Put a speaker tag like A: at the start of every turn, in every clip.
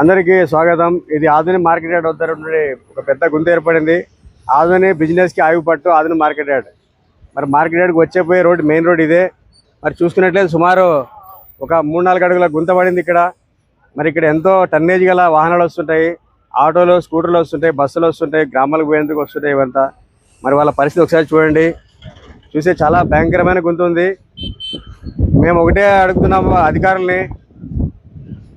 A: అందరికీ స్వాగతం. ఇది ఆధునిక మార్కెట్ యార్డ్ వద్ద నుండి ఒక పెద్ద గుంత ఏర్పడింది. ఆధునిక బిజినెస్కి ఆయువు పట్టు ఆధునిక మార్కెట్ యార్డ్. మరి మార్కెట్ యార్డ్కి వచ్చే రోడ్ మెయిన్ రోడ్ ఇదే. మరి చూసుకున్నట్లయితే సుమారు ఒక మూడు నాలుగు అడుగుల గుంత పడింది ఇక్కడ. మరి ఇక్కడ ఎంతో టన్నేజ్ గల వాహనాలు వస్తుంటాయి. ఆటోలు స్కూటర్లు వస్తుంటాయి బస్సులు వస్తుంటాయి గ్రామాలకు పోయేందుకు వస్తుంటాయి ఇవంతా. మరి వాళ్ళ పరిస్థితి ఒకసారి చూడండి. చూసే చాలా భయంకరమైన గుంత ఉంది. మేము ఒకటే అడుగుతున్నాము అధికారుల్ని.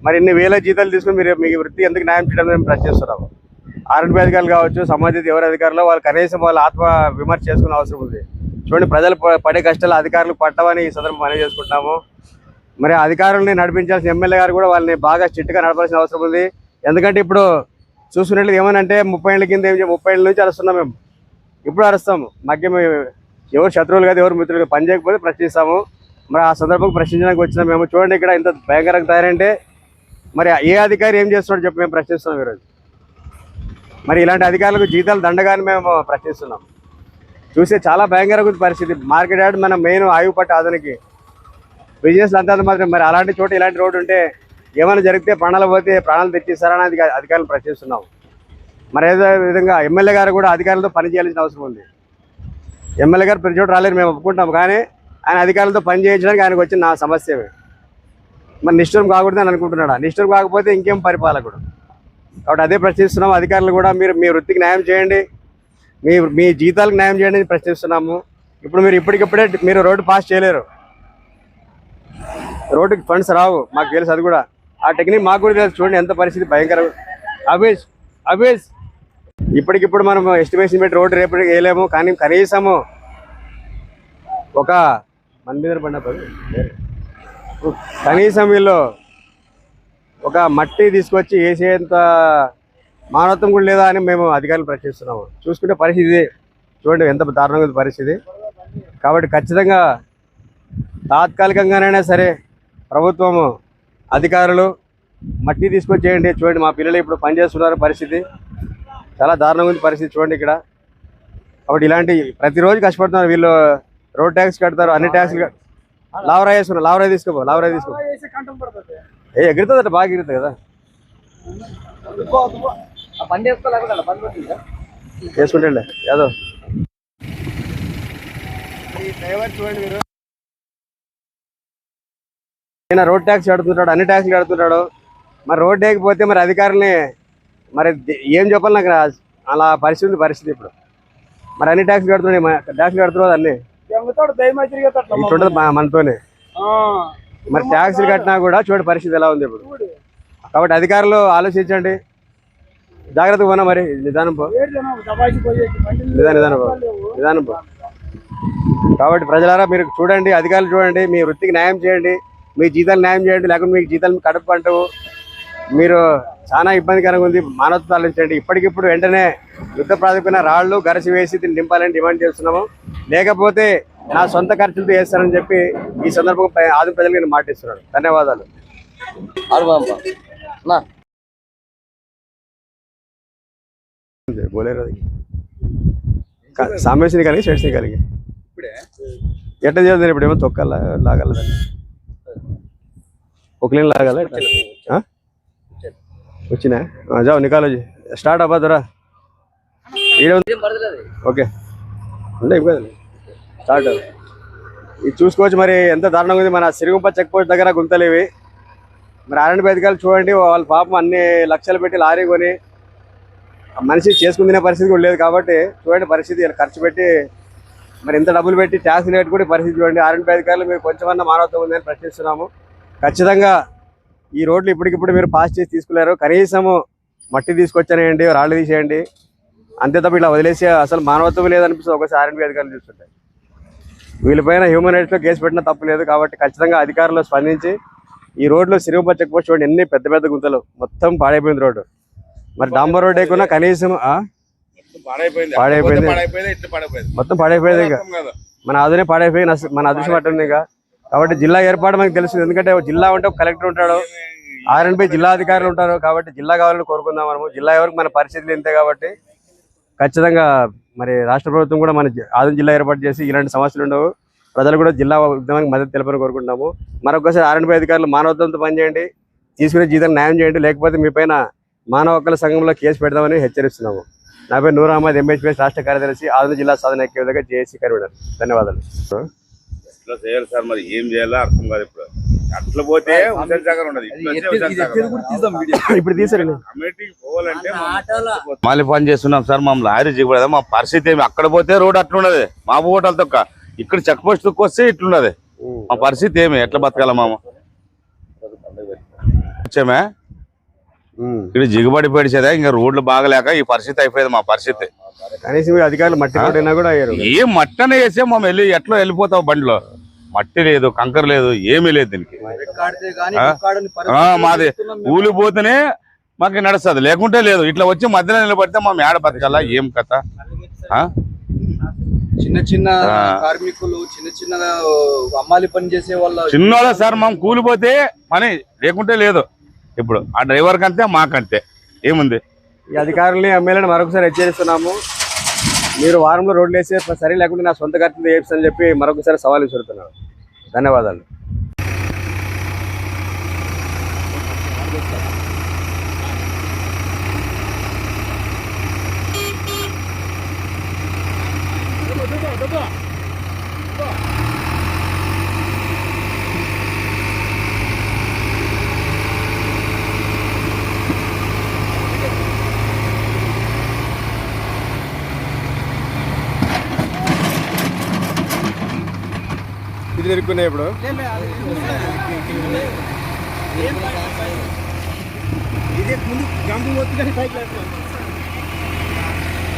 A: మరి ఇన్ని వేల జీతాలు తీసుకుని మీరు మీ వృత్తి ఎందుకు న్యాయం చేయడం మేము ప్రశ్నిస్తున్నాము ఆర్ఎండ్బి అధికారులు కావచ్చు సంబంధిత ఎవరి అధికారులు వాళ్ళు కనీసం వాళ్ళు ఆత్మ విమర్శ చేసుకునే అవసరం ఉంది. చూడండి ప్రజలు పడే కష్టాలు అధికారులు పట్టవని ఈ సందర్భం మనం చేసుకుంటాము మరి అధికారుల్ని నడిపించాల్సిన ఎమ్మెల్యే గారు కూడా వాళ్ళని బాగా స్ట్రిక్ట్గా నడపాల్సిన అవసరం ఉంది. ఎందుకంటే ఇప్పుడు చూసుకున్నట్లు ఏమనంటే ముప్పై ఏళ్ళ కింద ఏం ముప్పై ఏళ్ళ నుంచి అరుస్తున్నాం మేము. ఇప్పుడు అరుస్తాము. మధ్య మేము ఎవరు శత్రువులు కాదు ఎవరు మిత్రులు పని చేయకపోతే ప్రశ్నిస్తాము. మరి ఆ సందర్భంగా ప్రశ్నించడానికి వచ్చినాం మేము చూడండి ఇక్కడ ఇంత భయంకరంగా తయారంటే మరి ఏ అధికారి ఏం చేస్తున్నాడు చెప్పి మేము ప్రశ్నిస్తున్నాం ఈరోజు. మరి ఇలాంటి అధికారులకు జీతాలు దండగాని మేము ప్రశ్నిస్తున్నాం. చూస్తే చాలా భయంకరమైన పరిస్థితి. మార్కెట్ యార్డ్ మన మెయిన్ ఆయువు పట్టు ఆధునికి. బిజినెస్ అంతా మాత్రం మరి అలాంటి చోట ఇలాంటి రోడ్డు ఉంటే ఏమైనా జరిగితే ప్రాణాలు పోతే ప్రాణాలు తెచ్చిస్తారని అధిక అధికారులు ప్రశ్నిస్తున్నాం. మరి ఏదో విధంగా ఎమ్మెల్యే గారు కూడా అధికారులతో పనిచేయాల్సిన అవసరం ఉంది. ఎమ్మెల్యే గారు ప్రతి చోట రాలేరు మేము ఒప్పుకుంటాం కానీ ఆయన అధికారులతో పని చేయించడానికి ఆయనకు వచ్చిన నా సమస్య మరి నిష్ఠూరం కాకూడదు అని అనుకుంటున్నాడా? నిష్ఠూరం కాకపోతే ఇంకేం పరిపాలకుడు? కాబట్టి అదే ప్రశ్నిస్తున్నాం అధికారులు కూడా మీరు మీ వృత్తికి న్యాయం చేయండి. మీ మీ జీతాలకు న్యాయం చేయండి అని ప్రశ్నిస్తున్నాము. ఇప్పుడు మీరు ఇప్పటికిప్పుడే మీరు రోడ్డు పాస్ చేయలేరు. రోడ్డుకి ఫండ్స్ రావు మాకు తెలుసు అది కూడా. ఆ టెక్నిక్ మాకు కూడా తెలుసు. చూడండి ఎంత పరిస్థితి భయంకరం. అభేష్ అభేష్ ఇప్పటికిప్పుడు మనం ఎస్టిమేషన్ పెట్టి రోడ్డు రేపు వేయలేము కానీ కనీసము ఒక మన మీద పడిన కనీసం వీళ్ళు ఒక మట్టి తీసుకొచ్చి వేసేంత మానవత్వం కూడా లేదా అని మేము అధికారులు ప్రశ్నిస్తున్నాము. చూసుకుంటే పరిస్థితి చూడండి ఎంత దారుణంగా ఉంది పరిస్థితి. కాబట్టి ఖచ్చితంగా తాత్కాలికంగానైనా సరే ప్రభుత్వము అధికారులు మట్టి తీసుకొచ్చేయండి. చూడండి మా పిల్లలు ఇప్పుడు పనిచేస్తున్నారు పరిస్థితి. చాలా దారుణంగా ఉంది పరిస్థితి చూడండి ఇక్కడ. కాబట్టి ఇలాంటి ప్రతిరోజు కష్టపడుతున్నారు వీళ్ళు. రోడ్ ట్యాక్స్ కడతారు అన్ని ట్యాక్స్ లావరాయి వేసుకున్నారు లావరాయి తీసుకోపో. లావరాయి తీసుకో ఏ ఎగురుతుందట బాగా ఎగురుతుంది కదా.
B: బండి వేసుకోలేకుండా బండి
A: వేసుకుంటే యాదవ్ డ్రైవర్ చూడండి మీరు. ఈయన రోడ్ ట్యాక్స్ కడుతుంటాడు అన్ని ట్యాక్స్లు కడుతుంటాడు మరి రోడ్ వేయకపోతే మరి అధికారుల్ని మరి ఏం చెప్పాలి నాకు అలా పరిస్థితి పరిస్థితి ఇప్పుడు. మరి అన్ని ట్యాక్స్ కడుతున్నాయి ట్యాక్స్ కడుతున్నాడు అన్ని.
B: ఎంగుతాడు దయమై తిరిగేటట్ల
A: ఇట్లుంటది మా- మనతోనే. మరి ట్యాక్స్లు కట్టినా కూడా చూడండి పరిస్థితి ఎలా ఉంది ఇప్పుడు. కాబట్టి అధికారులు ఆలోచించండి. జాగ్రత్తగా పోనా మరి? నిదానం పో. నిదానం నిదానం పో. నిదానం పో. కాబట్టి ప్రజలారా మీరు చూడండి అధికారులు చూడండి మీ వృత్తికి న్యాయం చేయండి మీ జీతాలు న్యాయం చేయండి లేకుంటే మీకు జీతాలు కడుపు అంటూ మీరు చాలా ఇబ్బందికరంగా ఉంది. మానవత్వం ఆలోచించండి ఇప్పటికిప్పుడు వెంటనే యుద్ధ ప్రాతిపదికన రాళ్ళు గరసి వేసి దీన్ని నింపాలని డిమాండ్ చేస్తున్నాము. లేకపోతే నా సొంత ఖర్చులతో వేస్తానని చెప్పి ఈ సందర్భంగా ఆది ప్రజలకు నేను మాటిస్తున్నాను. ధన్యవాదాలు. బోలేరు కలిగి షెడ్స్ని కలిగి. ఎట్లా చేయాలి ఇప్పుడు ఏమో తొక్కాల లాగాల ఒకలేని లాగాల? వచ్చినా? జావు నికాలో స్టార్ట్ అవ్వదురా ఓకే. అంటే ఇబ్బంది స్టార్ట్ ఇది చూసుకోవచ్చు మరి ఎంత దారుణంగా ఉంది. మన సిరుగుంప చెక్ పోస్ట్ దగ్గర గుంతలేవి మరి ఆరెండు బతికాలు చూడండి వాళ్ళ పాపం అన్ని లక్షలు పెట్టి లారీ కొని మనిషి చేసుకుని తినే పరిస్థితి కూడా లేదు కాబట్టి చూడండి పరిస్థితి ఖర్చు పెట్టి మరి ఇంత డబ్బులు పెట్టి ట్యాక్స్ లేట్ కూడా పరిస్థితి చూడండి. ఆరెండు అధికారులు మీరు కొంచెమన్నా మానవత్వం ఉందని ప్రశ్నిస్తున్నాము. ఖచ్చితంగా ఈ రోడ్లు ఇప్పటికిప్పుడు మీరు పాస్ చేసి తీసుకున్నారు. కనీసము మట్టి తీసుకొచ్చానేయండి రాళ్ళు తీసేయండి. అంతే తప్ప ఇలా వదిలేసి అసలు మానవత్వం లేదనిపిస్తుంది ఒకసారి ఆర్ఎండ్ అధికారులు చూస్తుంటే. వీళ్ళపైన హ్యూమన్ రైట్స్లో కేసు పెట్టినా తప్పు లేదు కాబట్టి ఖచ్చితంగా అధికారులు స్పందించి ఈ రోడ్లో సిరుగుప చెక్ పోస్ట్ చూడండి ఎన్ని పెద్ద పెద్ద గుంతలు. మొత్తం పాడైపోయింది రోడ్డు. మరి డాంబర్ రోడ్ వేయకుండా కనీసం?
C: పాడైపోయింది.
A: పాడైపోయింది. మొత్తం పాడైపోయింది ఇంకా. మన ఆధునే పాడైపోయి మన అదృష్టం పట్టింది ఇంకా. కాబట్టి జిల్లా ఏర్పాటు మనకు తెలుస్తుంది ఎందుకంటే జిల్లా ఉంటే ఒక కలెక్టర్ ఉంటాడు. ఆర్ఎన్బి జిల్లా అధికారులు ఉంటారు కాబట్టి జిల్లా కావాలని కోరుకుందాం మనము. జిల్లా ఎవరికి మన పరిస్థితులు ఇంతే కాబట్టి ఖచ్చితంగా మరి రాష్ట్ర ప్రభుత్వం కూడా మన ఆదం జిల్లా ఏర్పాటు చేసి ఇలాంటి సమస్యలు ఉండవు. ప్రజలు కూడా జిల్లా ఉద్యమానికి మద్దతు తెలపని కోరుకుంటున్నాము. మరొకసారి ఆర్ఎన్బి అధికారులు మానవత్వంతో పనిచేయండి. తీసుకునే జీతం న్యాయం చేయండి. లేకపోతే మీ పైన మానవ హక్కుల సంఘంలో కేసు పెడదామని హెచ్చరిస్తున్నాము. నా పేరు నూర్ అహ్మద్ ఎంహెచ్పిఎస్ రాష్ట్ర కార్యదర్శి ఆంధ్ర జిల్లా సాధన ఐక్య విధంగా జేఏసీ కన్వీనర్. ధన్యవాదాలు.
C: ఇట్లా చేయాలి సార్? మరి ఏం చేయాలో అర్థం కాదు ఇప్పుడు. అట్లా పోతే హుసేన్ సాగర్ ఉండదు.
A: ఇప్పుడు
C: కమిటీకి పోవాలంటే మళ్ళీ పని చేస్తున్నాం సార్ మా లారీ దిగబడదా మా పరిస్థితి ఏమి? అక్కడ పోతే రోడ్ అట్లున్నది. మా హోటల్ తొక్క. ఇక్కడ చెక్ పోస్ట్ వస్తే ఇట్లున్నది. మా పరిస్థితి ఏమి? ఎట్లా బతకాల మామ? వచ్చామే. ఇక్కడ జిగుబడి పెడిచేదా ఇంకా రోడ్లు బాగలేక ఈ పరిస్థితి అయిపోయింది మా పరిస్థితి.
A: కనీసం అధికారులు మట్టి కూడా అయ్యారు.
C: ఏం మట్టనే వేసే మేము వెళ్ళి ఎట్లా వెళ్ళిపోతావు బండిలో? మట్టి లేదు కంకర లేదు ఏమీ లేదు దీనికి. మాది ఊలిపోతేనే మాకు నడుస్తుంది లేకుంటే లేదు. ఇట్లా వచ్చి మధ్యలో నిలబడితే మా మేడ బతకాల? ఏం కథ?
D: చిన్న చిన్న. కార్మికులు చిన్న చిన్న అమ్మాలి పని చేసే వాళ్ళ
C: చిన్నోళ్ళ సార్ మనం కూలిపోతే పని లేకుంటే లేదు. ఇప్పుడు ఆ డ్రైవర్కి అంతే మాకంతే ఏముంది?
A: ఈ అధికారుల్ని ఎమ్మెల్యేని మరొకసారి హెచ్చరిస్తున్నాము. మీరు వారంలో రోడ్లు వేసే సరే లేకుంటే నా సొంత ఖర్చులు వేపిస్తానని చెప్పి మరొకసారి సవాల్ విసురుతున్నాను. ధన్యవాదాలు. ఇది జరుగుతున్నాయి ఇప్పుడు.
B: ఇదే ముందు గంపు పోతుంది కానీ పైకి లేకపోతే